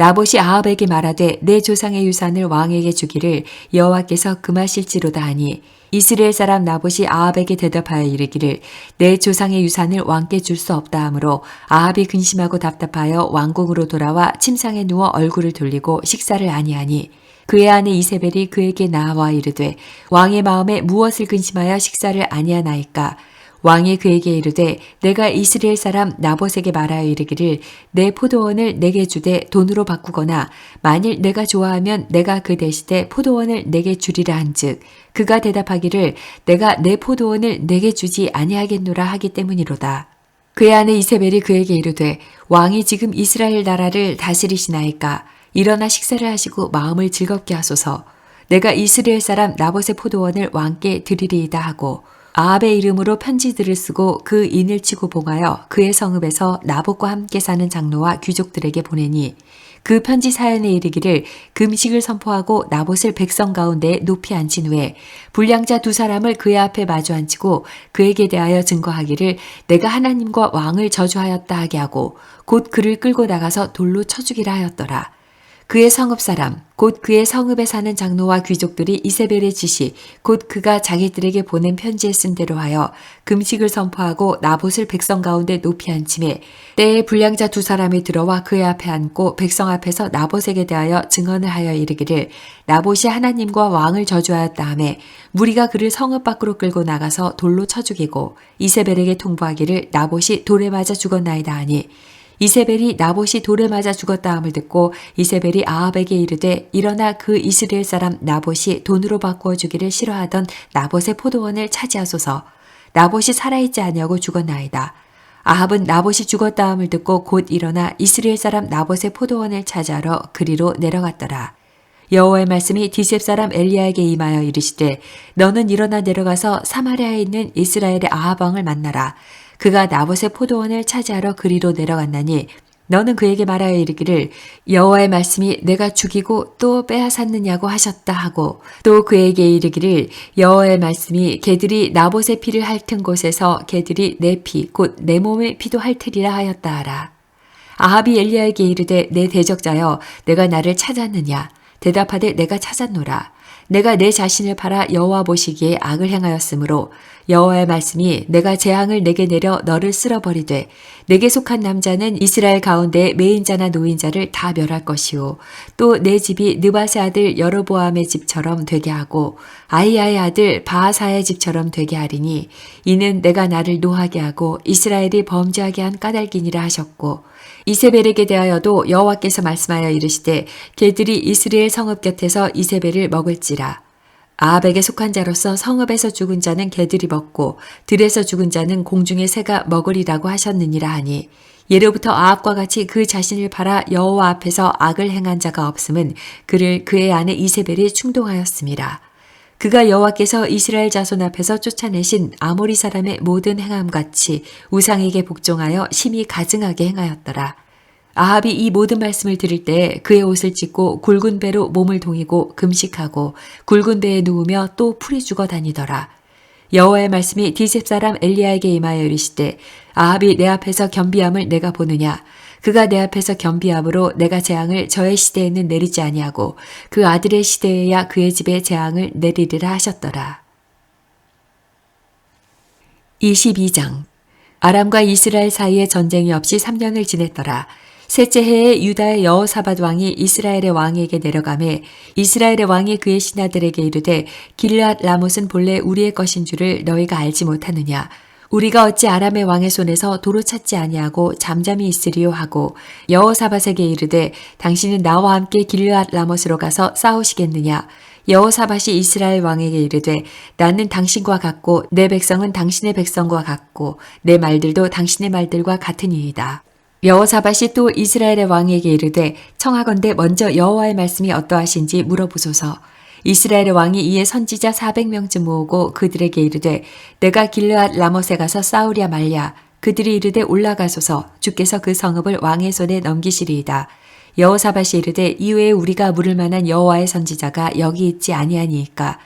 나봇이 아합에게 말하되 내 조상의 유산을 왕에게 주기를 여호와께서 금하실지로다 하니 이스라엘 사람 나봇이 아합에게 대답하여 이르기를 내 조상의 유산을 왕께 줄 수 없다 하므로 아합이 근심하고 답답하여 왕궁으로 돌아와 침상에 누워 얼굴을 돌리고 식사를 아니하니 그의 아내 이세벨이 그에게 나와 이르되 왕의 마음에 무엇을 근심하여 식사를 아니하나이까 왕이 그에게 이르되 내가 이스라엘 사람 나봇에게 말하여 이르기를 내 포도원을 내게 주되 돈으로 바꾸거나 만일 내가 좋아하면 내가 그 대신에 포도원을 내게 주리라 한즉 그가 대답하기를 내가 내 포도원을 내게 주지 아니하겠노라 하기 때문이로다. 그의 아내 이세벨이 그에게 이르되 왕이 지금 이스라엘 나라를 다스리시나이까 일어나 식사를 하시고 마음을 즐겁게 하소서 내가 이스라엘 사람 나봇의 포도원을 왕께 드리리이다 하고 아합의 이름으로 편지들을 쓰고 그 인을 치고 봉하여 그의 성읍에서 나봇과 함께 사는 장로와 귀족들에게 보내니 그 편지 사연에 이르기를 금식을 선포하고 나봇을 백성 가운데 높이 앉힌 후에 불량자 두 사람을 그의 앞에 마주 앉히고 그에게 대하여 증거하기를 내가 하나님과 왕을 저주하였다 하게 하고 곧 그를 끌고 나가서 돌로 쳐주기라 하였더라. 그의 성읍 사람, 곧 그의 성읍에 사는 장로와 귀족들이 이세벨의 지시, 곧 그가 자기들에게 보낸 편지에 쓴 대로 하여 금식을 선포하고 나봇을 백성 가운데 높이 앉힘에 때에 불량자 두 사람이 들어와 그의 앞에 앉고 백성 앞에서 나봇에게 대하여 증언을 하여 이르기를 나봇이 하나님과 왕을 저주하였다 하매 무리가 그를 성읍 밖으로 끌고 나가서 돌로 쳐 죽이고 이세벨에게 통보하기를 나봇이 돌에 맞아 죽었나이다 하니 이세벨이 나봇이 돌에 맞아 죽었다 함을 듣고 이세벨이 아합에게 이르되 일어나 그 이스라엘 사람 나봇이 돈으로 바꾸어 주기를 싫어하던 나봇의 포도원을 차지하소서 나봇이 살아있지 아니하고 죽었나이다. 아합은 나봇이 죽었다 함을 듣고 곧 일어나 이스라엘 사람 나봇의 포도원을 차지하러 그리로 내려갔더라. 여호와의 말씀이 디셉 사람 엘리야에게 임하여 이르시되 너는 일어나 내려가서 사마리아에 있는 이스라엘의 아합 왕을 만나라. 그가 나봇의 포도원을 차지하러 그리로 내려갔나니 너는 그에게 말하여 이르기를 여호와의 말씀이 내가 죽이고 또 빼앗았느냐고 하셨다 하고 또 그에게 이르기를 여호와의 말씀이 개들이 나봇의 피를 핥은 곳에서 개들이 내 피 곧 내 몸의 피도 핥으리라 하였다 하라. 아합이 엘리야에게 이르되 내 대적자여 내가 나를 찾았느냐? 대답하되 내가 찾았노라. 내가 내 자신을 팔아 여호와 보시기에 악을 행하였으므로 여호와의 말씀이 내가 재앙을 내게 내려 너를 쓸어버리되 내게 속한 남자는 이스라엘 가운데 매인자나 노인자를 다 멸할 것이요. 또 내 집이 느바세 아들 여로보암의 집처럼 되게 하고 아이야의 아들 바하사의 집처럼 되게 하리니 이는 내가 나를 노하게 하고 이스라엘이 범죄하게 한 까닭이니라 하셨고 이세벨에게 대하여도 여호와께서 말씀하여 이르시되 개들이 이스라엘 성읍 곁에서 이세벨을 먹을지라 아합에게 속한 자로서 성읍에서 죽은 자는 개들이 먹고 들에서 죽은 자는 공중의 새가 먹으리라고 하셨느니라 하니 예로부터 아합과 같이 그 자신을 팔아 여호와 앞에서 악을 행한 자가 없음은 그를 그의 아내 이세벨이 충동하였습니다. 그가 여호와께서 이스라엘 자손 앞에서 쫓아내신 아모리 사람의 모든 행함 같이 우상에게 복종하여 심히 가증하게 행하였더라. 아합이 이 모든 말씀을 들을 때 그의 옷을 찢고 굵은 배로 몸을 동이고 금식하고 굵은 배에 누우며 또 풀이 죽어 다니더라. 여호와의 말씀이 디셉 사람 엘리야에게 임하여 이르시되 아합이 내 앞에서 겸비함을 내가 보느냐 그가 내 앞에서 겸비함으로 내가 재앙을 저의 시대에는 내리지 아니하고 그 아들의 시대에야 그의 집에 재앙을 내리리라 하셨더라. 22장 아람과 이스라엘 사이에 전쟁이 없이 3년을 지냈더라. 셋째 해에 유다의 여호사밧 왕이 이스라엘의 왕에게 내려가매 이스라엘의 왕이 그의 신하들에게 이르되 길앗 라못은 본래 우리의 것인 줄을 너희가 알지 못하느냐? 우리가 어찌 아람의 왕의 손에서 도로 찾지 아니하고 잠잠히 있으리요? 하고 여호사밧에게 이르되 당신은 나와 함께 길앗 라못으로 가서 싸우시겠느냐? 여호사밧이 이스라엘 왕에게 이르되 나는 당신과 같고 내 백성은 당신의 백성과 같고 내 말들도 당신의 말들과 같으니이다. 여호사밧이 또 이스라엘의 왕에게 이르되 청하건대 먼저 여호와의 말씀이 어떠하신지 물어보소서. 이스라엘의 왕이 이에 선지자 400명쯤 모으고 그들에게 이르되 내가 길르앗 라못에 가서 싸우랴 말랴 그들이 이르되 올라가소서 주께서 그 성읍을 왕의 손에 넘기시리이다. 여호사밧이 이르되 이외에 우리가 물을 만한 여호와의 선지자가 여기 있지 아니하니이까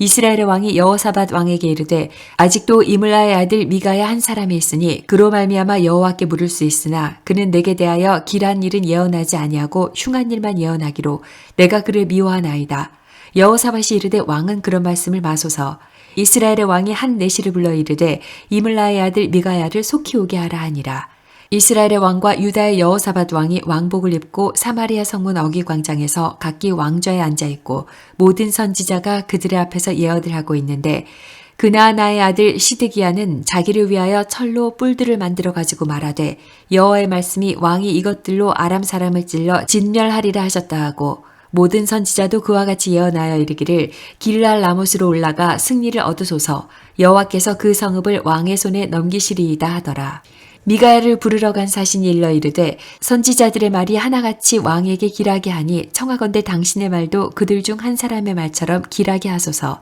이스라엘의 왕이 여호사밧 왕에게 이르되 아직도 이물라의 아들 미가야 한 사람이 있으니 그로 말미암아 여호와께 물을 수 있으나 그는 내게 대하여 길한 일은 예언하지 아니하고 흉한 일만 예언하기로 내가 그를 미워하나이다. 여호사밧이 이르되 왕은 그런 말씀을 마소서 이스라엘의 왕이 한 내시를 불러 이르되 이물라의 아들 미가야를 속히 오게 하라 하니라. 이스라엘의 왕과 유다의 여호사밧 왕이 왕복을 입고 사마리아 성문 어기 광장에서 각기 왕좌에 앉아 있고 모든 선지자가 그들의 앞에서 예언을 하고 있는데 그나나의 아들 시드기야는 자기를 위하여 철로 뿔들을 만들어 가지고 말하되 여호와의 말씀이 왕이 이것들로 아람 사람을 찔러 진멸하리라 하셨다 하고 모든 선지자도 그와 같이 예언하여 이르기를 길랄 라못으로 올라가 승리를 얻으소서 여호와께서 그 성읍을 왕의 손에 넘기시리이다 하더라. 미가야를 부르러 간 사신이 일러 이르되 선지자들의 말이 하나같이 왕에게 길하게 하니 청하건대 당신의 말도 그들 중 한 사람의 말처럼 길하게 하소서.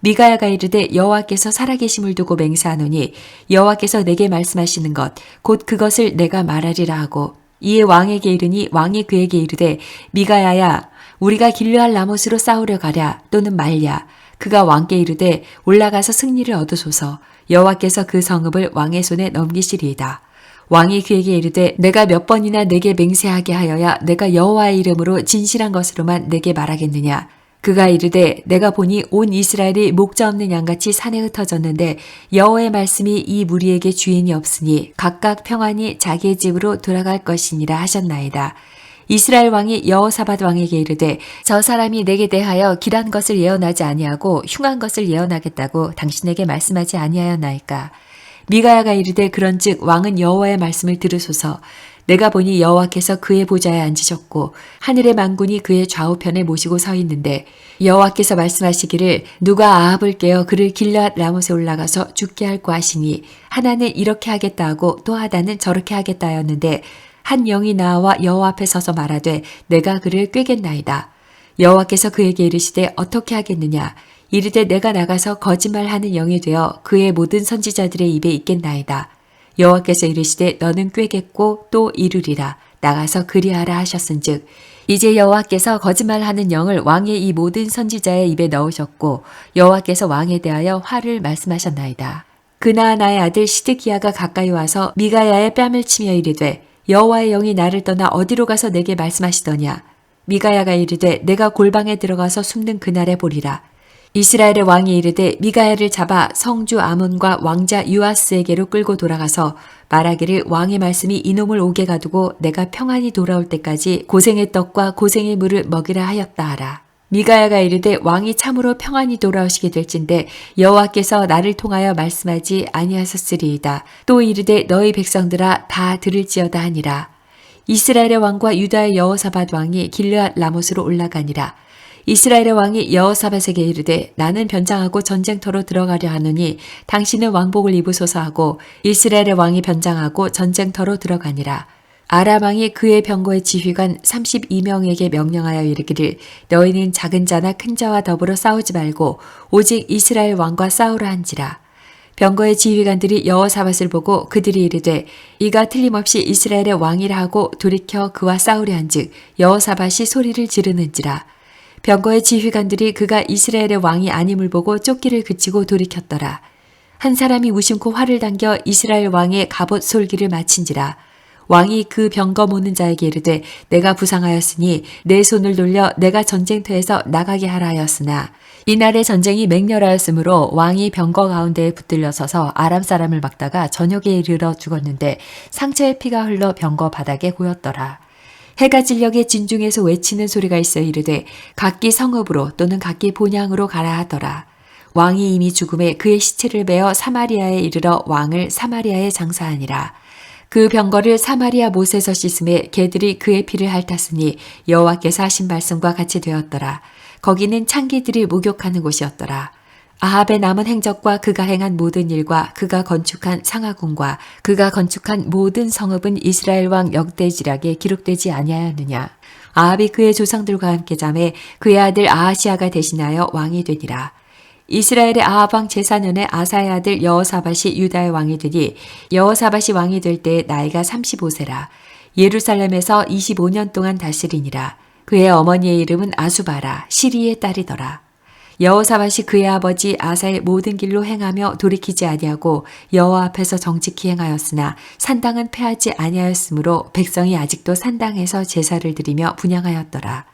미가야가 이르되 여호와께서 살아계심을 두고 맹세하노니 여호와께서 내게 말씀하시는 것 곧 그것을 내가 말하리라 하고 이에 왕에게 이르니 왕이 그에게 이르되 미가야야 우리가 길르할 라못으로 싸우려 가랴 또는 말랴 그가 왕께 이르되 올라가서 승리를 얻으소서 여호와께서 그 성읍을 왕의 손에 넘기시리이다. 왕이 그에게 이르되 내가 몇 번이나 내게 맹세하게 하여야 내가 여호와의 이름으로 진실한 것으로만 내게 말하겠느냐. 그가 이르되 내가 보니 온 이스라엘이 목자 없는 양같이 산에 흩어졌는데 여호와의 말씀이 이 무리에게 주인이 없으니 각각 평안히 자기의 집으로 돌아갈 것이니라 하셨나이다. 이스라엘 왕이 여호사밧 왕에게 이르되 저 사람이 내게 대하여 길한 것을 예언하지 아니하고 흉한 것을 예언하겠다고 당신에게 말씀하지 아니하였나이까 미가야가 이르되 그런즉 왕은 여호와의 말씀을 들으소서 내가 보니 여호와께서 그의 보좌에 앉으셨고 하늘의 만군이 그의 좌우편에 모시고 서 있는데 여호와께서 말씀하시기를 누가 아합을 깨어 그를 길앗 라못에 올라가서 죽게 할고 하시니 하나는 이렇게 하겠다 하고 또 하나는 저렇게 하겠다 하였는데 한 영이 나와 여호와 앞에 서서 말하되 내가 그를 꾀겠나이다. 여호와께서 그에게 이르시되 어떻게 하겠느냐 이르되 내가 나가서 거짓말하는 영이 되어 그의 모든 선지자들의 입에 있겠나이다. 여호와께서 이르시되 너는 꾀겠고 또 이루리라 나가서 그리하라 하셨은즉 이제 여호와께서 거짓말하는 영을 왕의 이 모든 선지자의 입에 넣으셨고 여호와께서 왕에 대하여 화를 말씀하셨나이다. 그나나의 아들 시드기야가 가까이 와서 미가야의 뺨을 치며 이르되 여호와의 영이 나를 떠나 어디로 가서 내게 말씀하시더냐 미가야가 이르되 내가 골방에 들어가서 숨는 그날에 보리라 이스라엘의 왕이 이르되 미가야를 잡아 성주 아몬과 왕자 유아스에게로 끌고 돌아가서 말하기를 왕의 말씀이 이놈을 오게 가두고 내가 평안히 돌아올 때까지 고생의 떡과 고생의 물을 먹이라 하였다 하라. 미가야가 이르되 왕이 참으로 평안히 돌아오시게 될진데 여호와께서 나를 통하여 말씀하지 아니하셨으리이다. 또 이르되 너희 백성들아 다 들을지어다 하니라. 이스라엘의 왕과 유다의 여호사밧 왕이 길르앗 라못으로 올라가니라. 이스라엘의 왕이 여호사밧에게 이르되 나는 변장하고 전쟁터로 들어가려 하노니 당신은 왕복을 입으소서 하고 이스라엘의 왕이 변장하고 전쟁터로 들어가니라. 아람왕이 그의 병거의 지휘관 32명에게 명령하여 이르기를 너희는 작은 자나 큰 자와 더불어 싸우지 말고 오직 이스라엘 왕과 싸우라 한지라. 병거의 지휘관들이 여호사밧을 보고 그들이 이르되 이가 틀림없이 이스라엘의 왕이라 하고 돌이켜 그와 싸우려 한즉 여호사밧이 소리를 지르는지라. 병거의 지휘관들이 그가 이스라엘의 왕이 아님을 보고 쫓기를 그치고 돌이켰더라. 한 사람이 무심코 활을 당겨 이스라엘 왕의 갑옷 솔기를 마친지라. 왕이 그 병거 모는 자에게 이르되 내가 부상하였으니 내 손을 돌려 내가 전쟁터에서 나가게 하라 하였으나 이날의 전쟁이 맹렬하였으므로 왕이 병거 가운데에 붙들려 서서 아람 사람을 막다가 저녁에 이르러 죽었는데 상처의 피가 흘러 병거 바닥에 고였더라. 해가 진력의 진중에서 외치는 소리가 있어 이르되 각기 성읍으로 또는 각기 본향으로 가라 하더라. 왕이 이미 죽음에 그의 시체를 베어 사마리아에 이르러 왕을 사마리아에 장사하니라. 그 병거를 사마리아 못에서 씻음에 개들이 그의 피를 핥았으니 여호와께서 하신 말씀과 같이 되었더라. 거기는 창기들이 목욕하는 곳이었더라. 아합의 남은 행적과 그가 행한 모든 일과 그가 건축한 상하궁과 그가 건축한 모든 성읍은 이스라엘 왕 역대지락에 기록되지 아니하였느냐. 아합이 그의 조상들과 함께 잠에 그의 아들 아하시아가 대신하여 왕이 되니라. 이스라엘의 아합 왕 제4년에 아사의 아들 여호사밧이 유다의 왕이 되니 여호사밧이 왕이 될 때 나이가 35세라. 예루살렘에서 25년 동안 다스리니라. 그의 어머니의 이름은 아수바라 시리의 딸이더라. 여호사밧이 그의 아버지 아사의 모든 길로 행하며 돌이키지 아니하고 여호와 앞에서 정직히 행하였으나 산당은 패하지 아니하였으므로 백성이 아직도 산당에서 제사를 드리며 분양하였더라.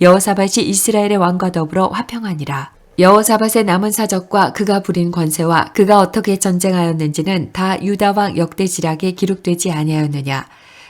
여호사밧이 이스라엘의 왕과 더불어 화평하니라. 여호사밧의 남은 사적과 그가 부린 권세와 그가 어떻게 전쟁하였는지는 다 유다 왕 역대지략에 기록되지 아니하였느냐.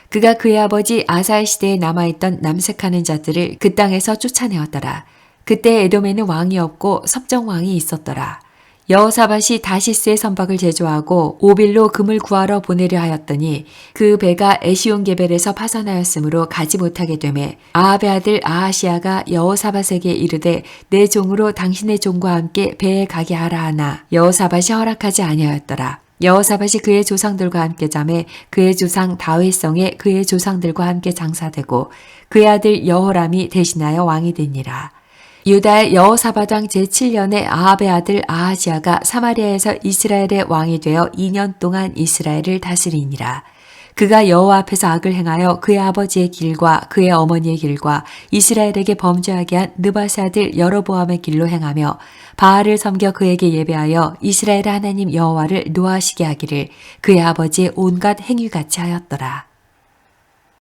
그가 그의 아버지 아사의 시대에 남아있던 남색하는 자들을 그 땅에서 쫓아내었더라. 그때 에돔에는 왕이 없고 섭정 왕이 있었더라. 여호사밧이 다시스의 선박을 제조하고 오빌로 금을 구하러 보내려 하였더니 그 배가 에시온 게벨에서 파선하였으므로 가지 못하게 되매 아합의 아들 아하시아가 여호사밧에게 이르되 내 종으로 당신의 종과 함께 배에 가게 하라 하나 여호사밧이 허락하지 아니하였더라. 여호사밧이 그의 조상들과 함께 잠에 그의 조상 다윗성에 그의 조상들과 함께 장사되고 그의 아들 여호람이 대신하여 왕이 되니라. 유다의 여호사밧 왕 제7년에 아합의 아들 아하지아가 사마리아에서 이스라엘의 왕이 되어 2년 동안 이스라엘을 다스리니라. 그가 여호와 앞에서 악을 행하여 그의 아버지의 길과 그의 어머니의 길과 이스라엘에게 범죄하게 한 느바세 아들 여로보암의 길로 행하며 바알을 섬겨 그에게 예배하여 이스라엘의 하나님 여호와를 노하시게 하기를 그의 아버지의 온갖 행위같이 하였더라.